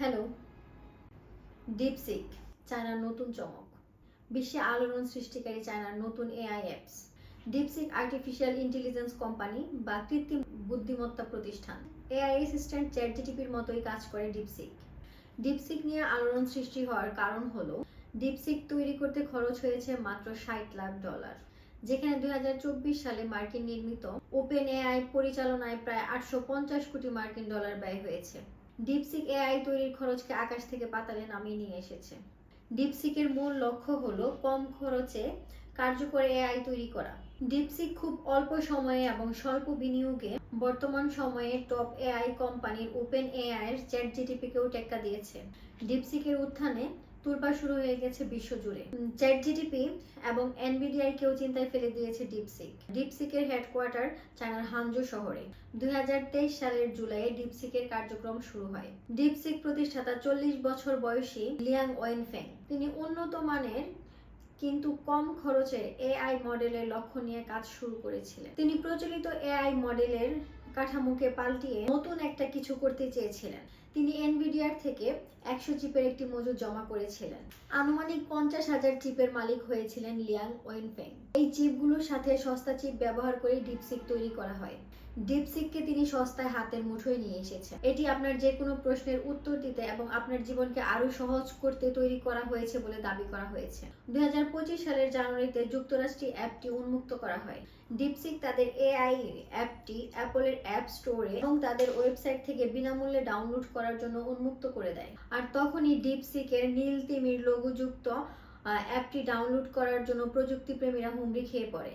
Hello. DeepSeek চায়নার নতুন চমক। বিশ্বে আলোড়ন সৃষ্টিকারী চায়নার নতুন AI apps DeepSeek artificial intelligence company বা কৃত্রিম বুদ্ধিমত্তা প্রতিষ্ঠান। এআই অ্যাসিস্ট্যান্ট চ্যাট জিটিপির মতোই কাজ করে ডিপসিক ডিপসিক নিয়ে আলোড়ন সৃষ্টি হওয়ার কারণ হলো ডিপসিক তৈরি করতে খরচ হয়েছে মাত্র ষাট লাখ ডলার, যেখানে দুই হাজার চব্বিশ সালে মার্কিন নির্মিত ওপেন এআই পরিচালনায় প্রায় আটশো পঞ্চাশ কোটি মার্কিন ডলার ব্যয় হয়েছে। ডিপসিক এআই তৈরির খরচকে আকাশ থেকে পাতালে নামিয়ে নিয়ে এসেছে। ডিপসিকের মূল লক্ষ্য হলো কম খরচে কার্যকর এআই তৈরি করা। ডিপসিক খুব অল্প সময়ে এবং স্বল্প বিনিয়োগে বর্তমান সময়ে টপ এআই কোম্পানির ওপেন এআই এর চ্যাট জিটিপি কেও টেক্কা দিয়েছে। ডিপসিকের উত্থানে তুলপা শুরু হয়ে গেছে বিশ্বজুড়ে। চ্যাট জিটিপি এবং এনবিডিআই কেও চিন্তায় ফেলে দিয়েছে ডিপসিক ডিপসিকের হেডকোয়ার্টার চায়নার হানজো শহরে। দুই সালের জুলাইয়ে ডিপসিকের কার্যক্রম শুরু হয়। ডিপসিক প্রতিষ্ঠাতা চল্লিশ বছর বয়সী লিয়াং ওয়েনফেং। তিনি উন্নত মানের কিন্তু কম খরচের এআই মডেলের লক্ষ্য নিয়ে কাজ শুরু করেছিলেন। তিনি প্রচলিত এআই মডেলের কাঠামোকে পাল্টিয়ে নতুন একটা কিছু করতে চেয়েছিলেন। তিনি এনভিডিআর থেকে একশো চিপের একটি মজুদ জমা করেছিলেন। আনুমানিক পঞ্চাশ হাজার চিপের মালিক হয়েছিলেন লিয়াং ওয়েনফেং। এই চিপগুলোর সাথে সস্তা চিপ ব্যবহার করে ডিপসিক তৈরি করা হয়। ডিপসিককে তিনি সস্তায় হাতের মুঠোয় নিয়ে এসেছেন। এটি আপনার যে কোনো প্রশ্নের উত্তর দিতে এবং আপনার জীবনকে আরও সহজ করতে তৈরি করা হয়েছে বলে দাবি করা হয়েছে। দুই হাজার পঁচিশ সালের জানুয়ারিতে যুক্তরাষ্ট্রে অ্যাপটি উন্মুক্ত করা হয়। ডিপসিক তাদের এআই অ্যাপটি অ্যাপলের অ্যাপ স্টোরে এবং তাদের ওয়েবসাইট থেকে বিনামূল্যে ডাউনলোড করার জন্য উন্মুক্ত করে দেয়। আর তখনই ডিপসিকের নীল তিমির লোগোযুক্ত আহ, অ্যাপটি ডাউনলোড করার জন্য প্রযুক্তিপ্রেমীরা হুমড়ি খেয়ে পড়ে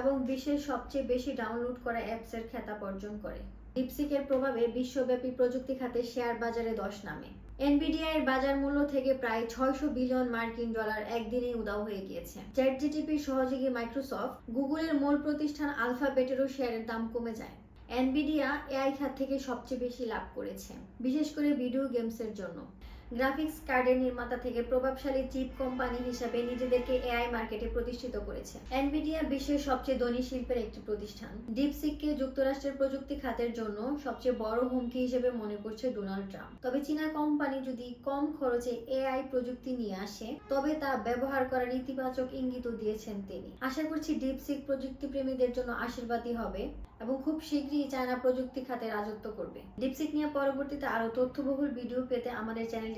এবং বিশ্বের সবচেয়ে বেশি ডাউনলোড করা অ্যাপসের খেতাব অর্জন করে। ডিপসিকের প্রভাবে বিশ্বব্যাপী প্রযুক্তি খাতে শেয়ার বাজারে দশ নামে। এনবিডিআই এর বাজার মূল্য থেকে প্রায় ছয়শো বিলিয়ন মার্কিন ডলার একদিনেই উদাও হয়ে গিয়েছে। চ্যাট জিটিপির সহযোগী মাইক্রোসফট গুগলের মূল প্রতিষ্ঠান আলফাবেটেরও শেয়ারের দাম কমে যায়। এনবিডিয়া এআই খাত থেকে সবচেয়ে বেশি লাভ করেছে বিশেষ করে ভিডিও গেমসের জন্য। গ্রাফিক্স কার্ডের নির্মাতা থেকে প্রভাবশালী চিপ কোম্পানি হিসেবে নিজেদেরকে এআই মার্কেটে প্রতিষ্ঠিত করেছে। এনভিডিয়া বিশ্বের সবচেয়ে ধনী শিল্পের একটি প্রতিষ্ঠান। ডিপসিককে যুক্তরাষ্ট্রের প্রযুক্তি খাতের জন্য সবচেয়ে বড় হুমকি হিসেবে মনে করছে ডোনাল্ড ট্রাম্প। তবে চীনা কোম্পানি যদি কম খরচে এআই প্রযুক্তি নিয়ে আসে, তবে তা ব্যবহার করার ইতিবাচক ইঙ্গিতও দিয়েছেন তিনি। আশা করছি ডিপসিক প্রযুক্তি প্রেমীদের জন্য আশীর্বাদী হবে এবং খুব শীঘ্রই চায়না প্রযুক্তি খাতে রাজত্ব করবে। ডিপসিক নিয়ে পরবর্তীতে আরও তথ্যবহুল ভিডিও পেতে আমাদের